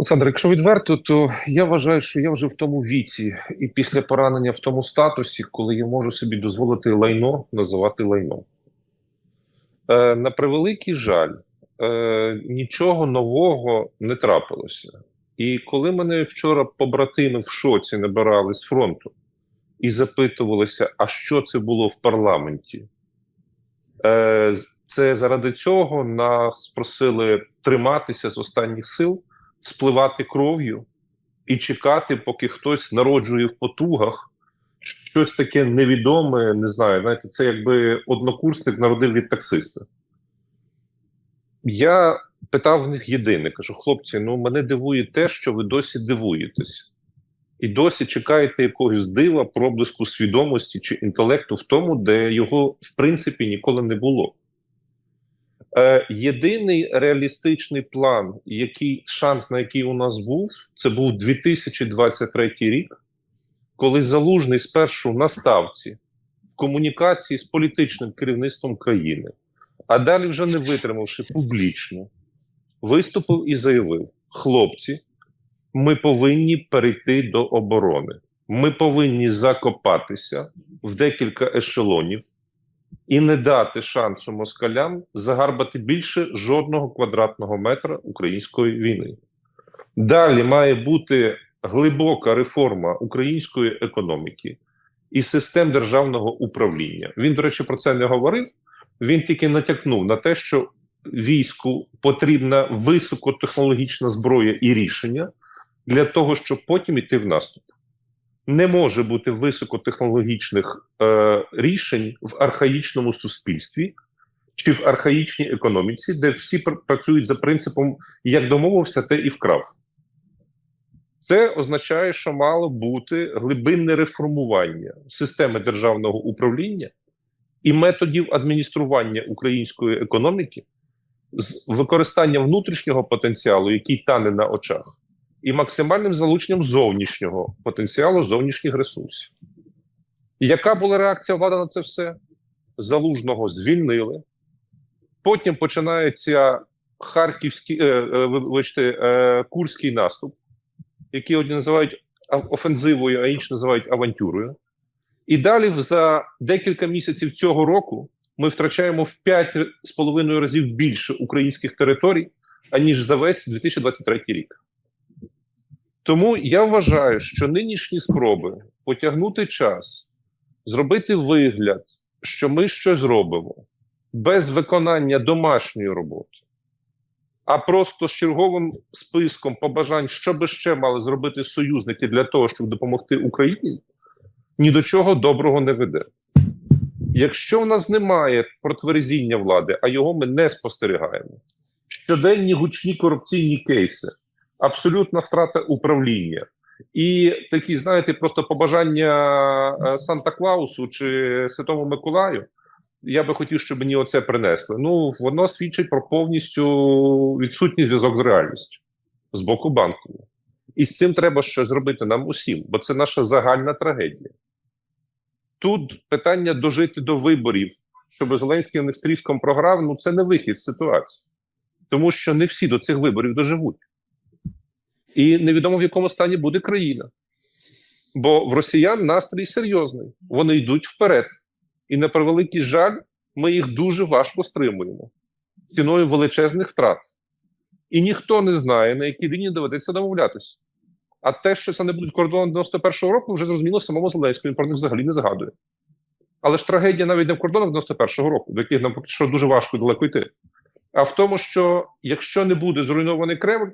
Олександр, якщо відверто, то я вважаю, що я вже в тому віці, і після поранення в тому статусі, коли я можу собі дозволити лайно називати лайном. Е, на превеликий жаль, е, нічого нового не трапилося. І коли мене вчора побратими в шоці набирали з фронту і запитувалися, а що це було в парламенті, е, це заради цього нас просили триматися з останніх сил спливати кров'ю і чекати, поки хтось народжує в потугах щось таке невідоме, не знаю, знаєте, це якби однокурсник народив від таксиста. Я питав в них єдине, кажу, хлопці, ну мене дивує те, що ви досі дивуєтесь. І досі чекаєте якогось дива, проблиску свідомості чи інтелекту в тому, де його в принципі ніколи не було. Е, Єдиний реалістичний план, який шанс на який у нас був, це був 2023 рік, коли залужний спершу на ставці в комунікації з політичним керівництвом країни, а далі, вже не витримавши публічно, виступив і заявив: хлопці, ми повинні перейти до оборони. Ми повинні закопатися в декілька ешелонів і не дати шансу москалям загарбати більше жодного квадратного метра української війни. Далі має бути глибока реформа української економіки і систем державного управління. Він, до речі, про це не говорив. Він тільки натякнув на те, що війську потрібна високотехнологічна зброя і рішення для того, щоб потім іти в наступ не може бути високотехнологічних е, рішень в архаїчному суспільстві чи в архаїчній економіці, де всі пр працюють за принципом як домовився, те і вкрав. Це означає, що мало бути глибинне реформування системи державного управління і методів адміністрування української економіки з використанням внутрішнього потенціалу, який тане на очах і максимальним залученням зовнішнього потенціалу зовнішніх ресурсів. І яка була реакція влади на це все? Залужного звільнили. Потім починається харківський е, е, вибачте, е, курський наступ, який одні називають офензивою, а інші називають авантюрою. І далі за декілька місяців цього року ми втрачаємо в 5,5 разів більше українських територій, аніж за весь 2023 рік. Тому я вважаю, що нинішні спроби потягнути час, зробити вигляд, що ми щось робимо без виконання домашньої роботи, а просто з черговим списком побажань, що би ще мали зробити союзники для того, щоб допомогти Україні, ні до чого доброго не веде. Якщо в нас немає протверзіння влади, а його ми не спостерігаємо, щоденні гучні корупційні кейси абсолютна втрата управління. І такі, знаєте, просто побажання е, Санта Клаусу чи Святому Миколаю. Я би хотів, щоб мені оце принесли. Ну, воно свідчить про повністю відсутній зв'язок з реальністю з боку банку. І з цим треба щось зробити нам усім, бо це наша загальна трагедія. Тут питання дожити до виборів, щоб Зеленський не стріском програв, ну це не вихід з ситуації, тому що не всі до цих виборів доживуть. І невідомо в якому стані буде країна. Бо в росіян настрій серйозний. Вони йдуть вперед. І на превеликий жаль, ми їх дуже важко стримуємо ціною величезних втрат. І ніхто не знає, на якій лінії доведеться домовлятися. А те, що це не будуть кордони 91-го року, вже зрозуміло самому Зеленському, він про них взагалі не згадує. Але ж трагедія навіть не в кордонах 91-го року, до яких нам що дуже важко далеко йти. А в тому, що якщо не буде зруйнований Кремль,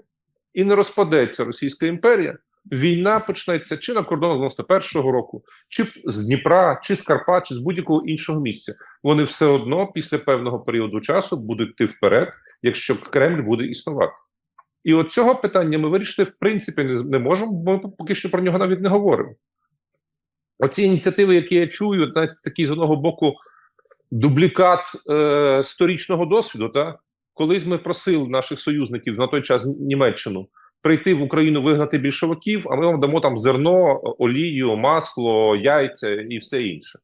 і не розпадеться Російська імперія, війна почнеться чи на кордонах 91-го року, чи з Дніпра, чи з Карпат, чи з будь-якого іншого місця. Вони все одно після певного періоду часу будуть йти вперед, якщо Кремль буде існувати. І от цього питання ми вирішити в принципі не, не можемо, бо ми поки що про нього навіть не говоримо. Оці ініціативи, які я чую, навіть такий з одного боку дублікат е, сторічного досвіду, та Колись ми просили наших союзників на той час Німеччину прийти в Україну вигнати більшовиків, а ми вам дамо там зерно, олію, масло, яйця і все інше.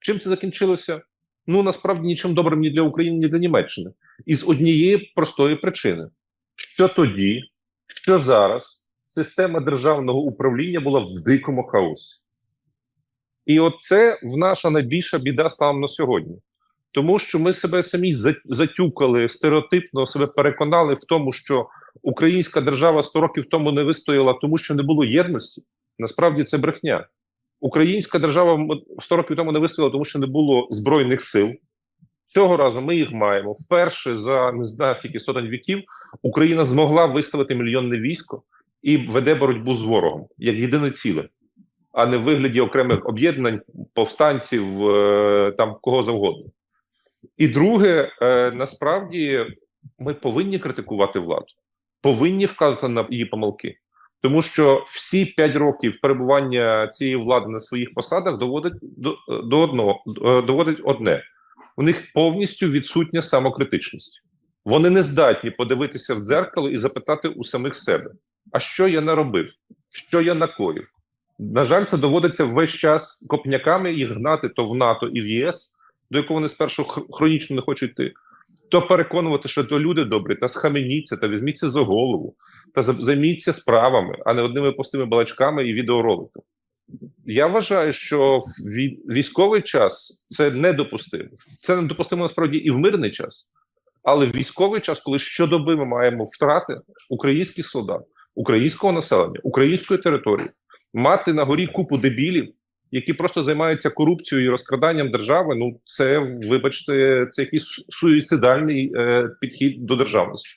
Чим це закінчилося? Ну насправді нічим добрим ні для України, ні для Німеччини. І з однієї простої причини, що тоді що зараз система державного управління була в дикому хаосі. І от це в наша найбільша біда станом на сьогодні. Тому що ми себе самі за- затюкали, стереотипно себе переконали в тому, що українська держава 100 років тому не вистояла, тому що не було єдності. Насправді це брехня. Українська держава м- 100 років тому не вистояла, тому що не було збройних сил. Цього разу ми їх маємо. Вперше за не знаю скільки сотень віків Україна змогла виставити мільйонне військо і веде боротьбу з ворогом як єдине ціле, а не в вигляді окремих об'єднань, повстанців, е, там кого завгодно. І друге, е, насправді ми повинні критикувати владу, повинні вказувати на її помилки. Тому що всі п'ять років перебування цієї влади на своїх посадах доводить до, до одного е, доводить одне: у них повністю відсутня самокритичність. Вони не здатні подивитися в дзеркало і запитати у самих себе: а що я наробив? Що я накоїв? На жаль, це доводиться весь час копняками їх гнати то в НАТО і в ЄС, до якого вони спершу хронічно не хочуть йти. То переконувати, що то люди добрі, та схаменіться, та візьміться за голову, та займіться справами, а не одними пустими балачками і відеороликами. Я вважаю, що військовий час це недопустимо. Це недопустимо насправді і в мирний час. Але в військовий час, коли щодоби ми маємо втрати українських солдат, українського населення, української території, мати на горі купу дебілів, які просто займаються корупцією і розкраданням держави. Ну це, вибачте, це якийсь суїцидальний е, підхід до державності.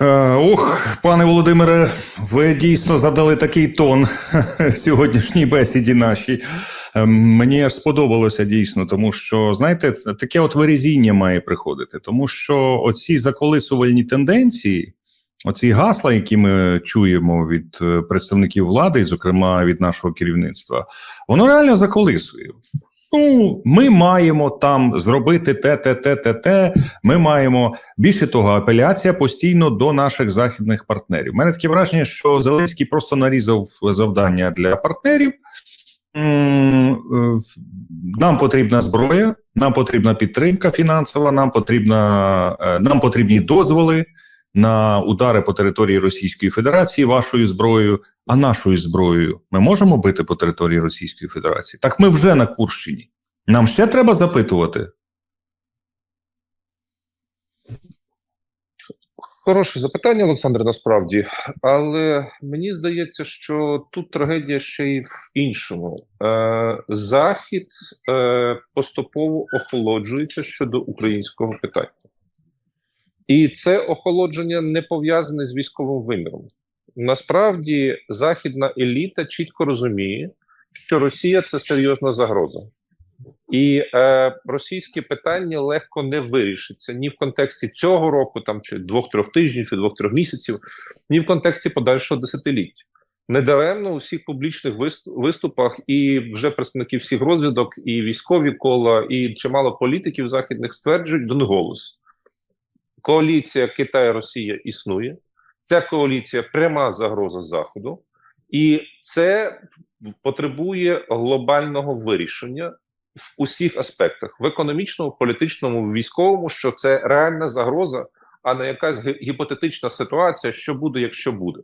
Е, Ох, пане Володимире, ви дійсно задали такий тон сьогоднішній бесіді нашій. Е, Мені аж сподобалося дійсно, тому що, знаєте, таке от вирізіння має приходити, тому що оці заколисувальні тенденції, оці гасла, які ми чуємо від е, представників влади, і, зокрема від нашого керівництва, воно реально заколисує. Ну, ми маємо там зробити те, те, те, те, те. Ми маємо більше того, апеляція постійно до наших західних партнерів. У мене таке враження, що Зеленський просто нарізав завдання для партнерів. Е, Нам потрібна зброя, нам потрібна підтримка фінансова, нам потрібна, е, нам потрібні дозволи на удари по території Російської Федерації вашою зброєю, а нашою зброєю ми можемо бити по території Російської Федерації. Так ми вже на Курщині. Нам ще треба запитувати. Хороше запитання, Олександр, насправді, але мені здається, що тут трагедія ще й в іншому. Е, Захід е, поступово охолоджується щодо українського питання. І це охолодження не пов'язане з військовим виміром. Насправді, західна еліта чітко розуміє, що Росія це серйозна загроза. І е, російське питання легко не вирішиться ні в контексті цього року, там чи двох-трьох тижнів, чи двох-трьох місяців, ні в контексті подальшого десятиліття. Недаремно у всіх публічних виступах і вже представників всіх розвідок, і військові кола, і чимало політиків західних стверджують до голос. Коаліція Китай-Росія існує. Ця коаліція пряма загроза Заходу, і це потребує глобального вирішення в усіх аспектах: в економічному, політичному, в військовому, що це реальна загроза, а не якась гіпотетична ситуація, що буде, якщо буде.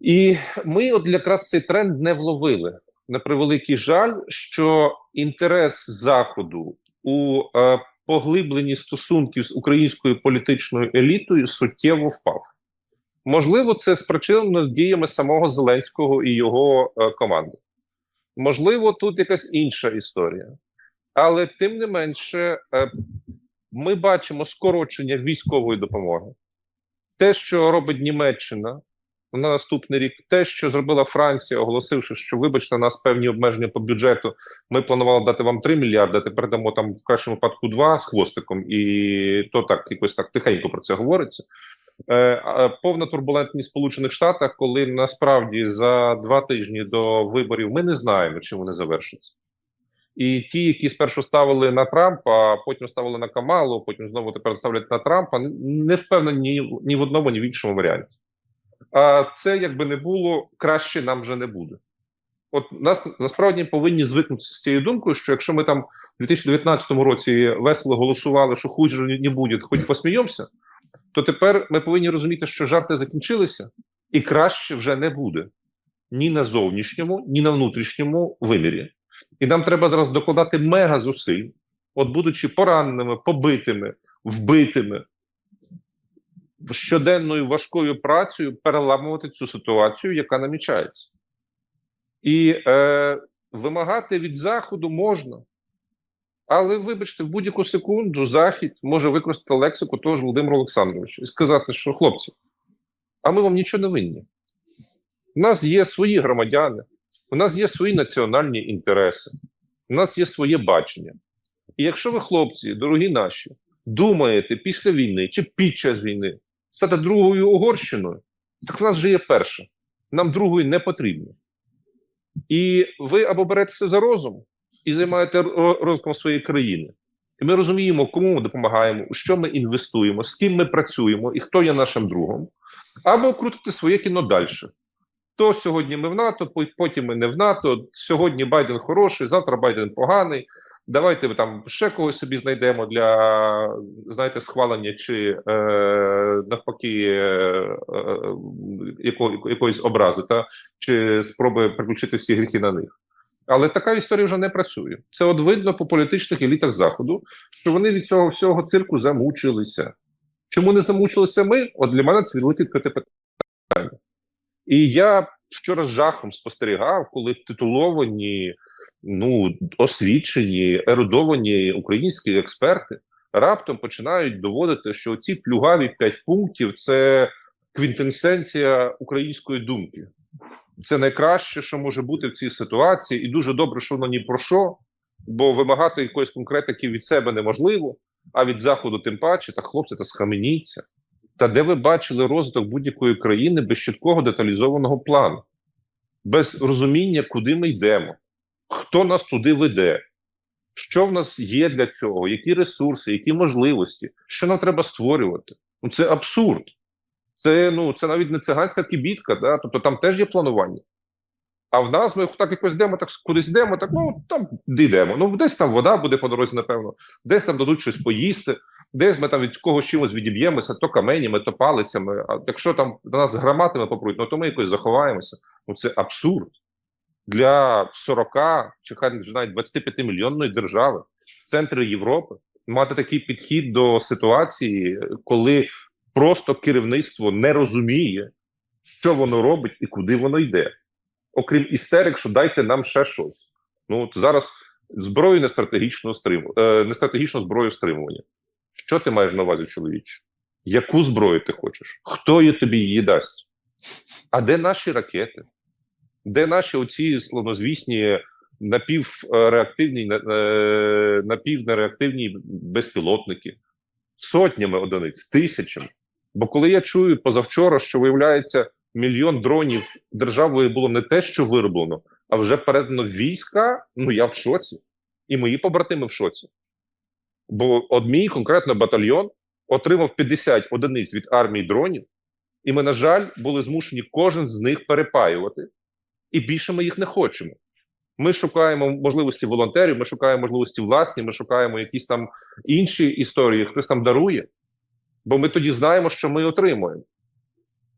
І ми от якраз цей тренд не вловили. На превеликий жаль, що інтерес Заходу у е, поглибленні стосунків з українською політичною елітою суттєво впав. Можливо, це спричинено діями самого Зеленського і його е, команди. Можливо, тут якась інша історія. Але тим не менше, е, ми бачимо скорочення військової допомоги. Те, що робить Німеччина на наступний рік, те, що зробила Франція, оголосивши, що вибачте, нас певні обмеження по бюджету. Ми планували дати вам 3 мільярди, тепер дамо там в кращому випадку 2 з хвостиком, і то так якось так тихенько про це говориться. Е, повна турбулентність Сполучених Штатах, коли насправді за два тижні до виборів ми не знаємо, чим вони завершаться. І ті, які спершу ставили на Трампа, потім ставили на Камалу, потім знову тепер ставлять на Трампа, не впевнені ні, ні в одному, ні в іншому варіанті. А це якби не було, краще нам вже не буде. От нас насправді повинні звикнути з цією думкою, що якщо ми там в 2019 році весело голосували, що хуже не буде, хоч посміємося, то тепер ми повинні розуміти, що жарти закінчилися, і краще вже не буде ні на зовнішньому, ні на внутрішньому вимірі. І нам треба зараз докладати мега зусиль, от будучи пораненими, побитими, вбитими, щоденною важкою працею переламувати цю ситуацію, яка намічається. І е, вимагати від Заходу можна. Але, вибачте, в будь-яку секунду Захід може використати лексику того ж Володимира Олександровича і сказати, що хлопці, а ми вам нічого не винні. У нас є свої громадяни, у нас є свої національні інтереси, у нас є своє бачення. І якщо ви, хлопці, дорогі наші, думаєте після війни чи під час війни стати другою Угорщиною, так в нас вже є перша. Нам другої не потрібно. І ви або беретеся за розум і займаєте розвитком своєї країни. І ми розуміємо, кому ми допомагаємо, у що ми інвестуємо, з ким ми працюємо і хто є нашим другом, або крутити своє кіно далі. То сьогодні ми в НАТО, потім ми не в НАТО. Сьогодні Байден хороший, завтра Байден поганий. Давайте там ще когось собі знайдемо для знаєте, схвалення чи е, навпаки е, е, яко, якоїсь образи, та чи спроби переключити всі гріхи на них. Але така історія вже не працює. Це от видно по політичних елітах заходу, що вони від цього всього цирку замучилися. Чому не замучилися ми? От для мене це відкрите питання. І я вчора з жахом спостерігав, коли титуловані, ну освічені, ерудовані українські експерти раптом починають доводити, що ці плюгаві п'ять пунктів це квінтенсенція української думки. Це найкраще, що може бути в цій ситуації, і дуже добре, що воно ні про що, бо вимагати якоїсь конкретики від себе неможливо, а від заходу тим паче, та хлопці, та схаменіться. Та де ви бачили розвиток будь-якої країни без чіткого деталізованого плану, без розуміння, куди ми йдемо, хто нас туди веде, що в нас є для цього, які ресурси, які можливості, що нам треба створювати? Ну це абсурд. Це ну це навіть не циганська кібітка, да? тобто там теж є планування. А в нас ми так якось йдемо, так кудись йдемо, так ну там йдемо. Ну десь там вода буде по дорозі, напевно, десь там дадуть щось поїсти, десь ми там від когось чимось відіб'ємося, то каменями, то палицями. А якщо там до нас гранатами попруть, ну то ми якось заховаємося. Ну це абсурд для 40 чи хай навіть 25 мільйонної держави, центри Європи, мати такий підхід до ситуації, коли просто керівництво не розуміє, що воно робить і куди воно йде. Окрім істерик, що дайте нам ще щось. Ну от зараз зброю не стратегічного стриму, е, не стратегічну зброю стримування. Що ти маєш на увазі, чоловіче? Яку зброю ти хочеш? Хто її тобі її дасть? А де наші ракети? Де наші оці славнозвісні напівреактивні, е, напівнереактивні безпілотники? Сотнями одиниць, тисячами. Бо коли я чую позавчора, що виявляється, мільйон дронів державою було не те, що вироблено, а вже передано війська, ну я в шоці. І мої побратими в шоці. Бо от мій конкретно батальйон отримав 50 одиниць від армії дронів, і ми, на жаль, були змушені кожен з них перепаювати, і більше ми їх не хочемо. Ми шукаємо можливості волонтерів, ми шукаємо можливості власні, ми шукаємо якісь там інші історії, хтось там дарує, бо ми тоді знаємо, що ми отримуємо.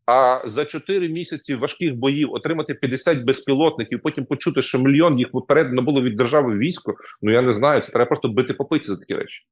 А за 4 місяці важких боїв отримати 50 безпілотників, потім почути, що мільйон їх передано було від держави військо. Ну я не знаю. Це треба просто бити по пиці за такі речі.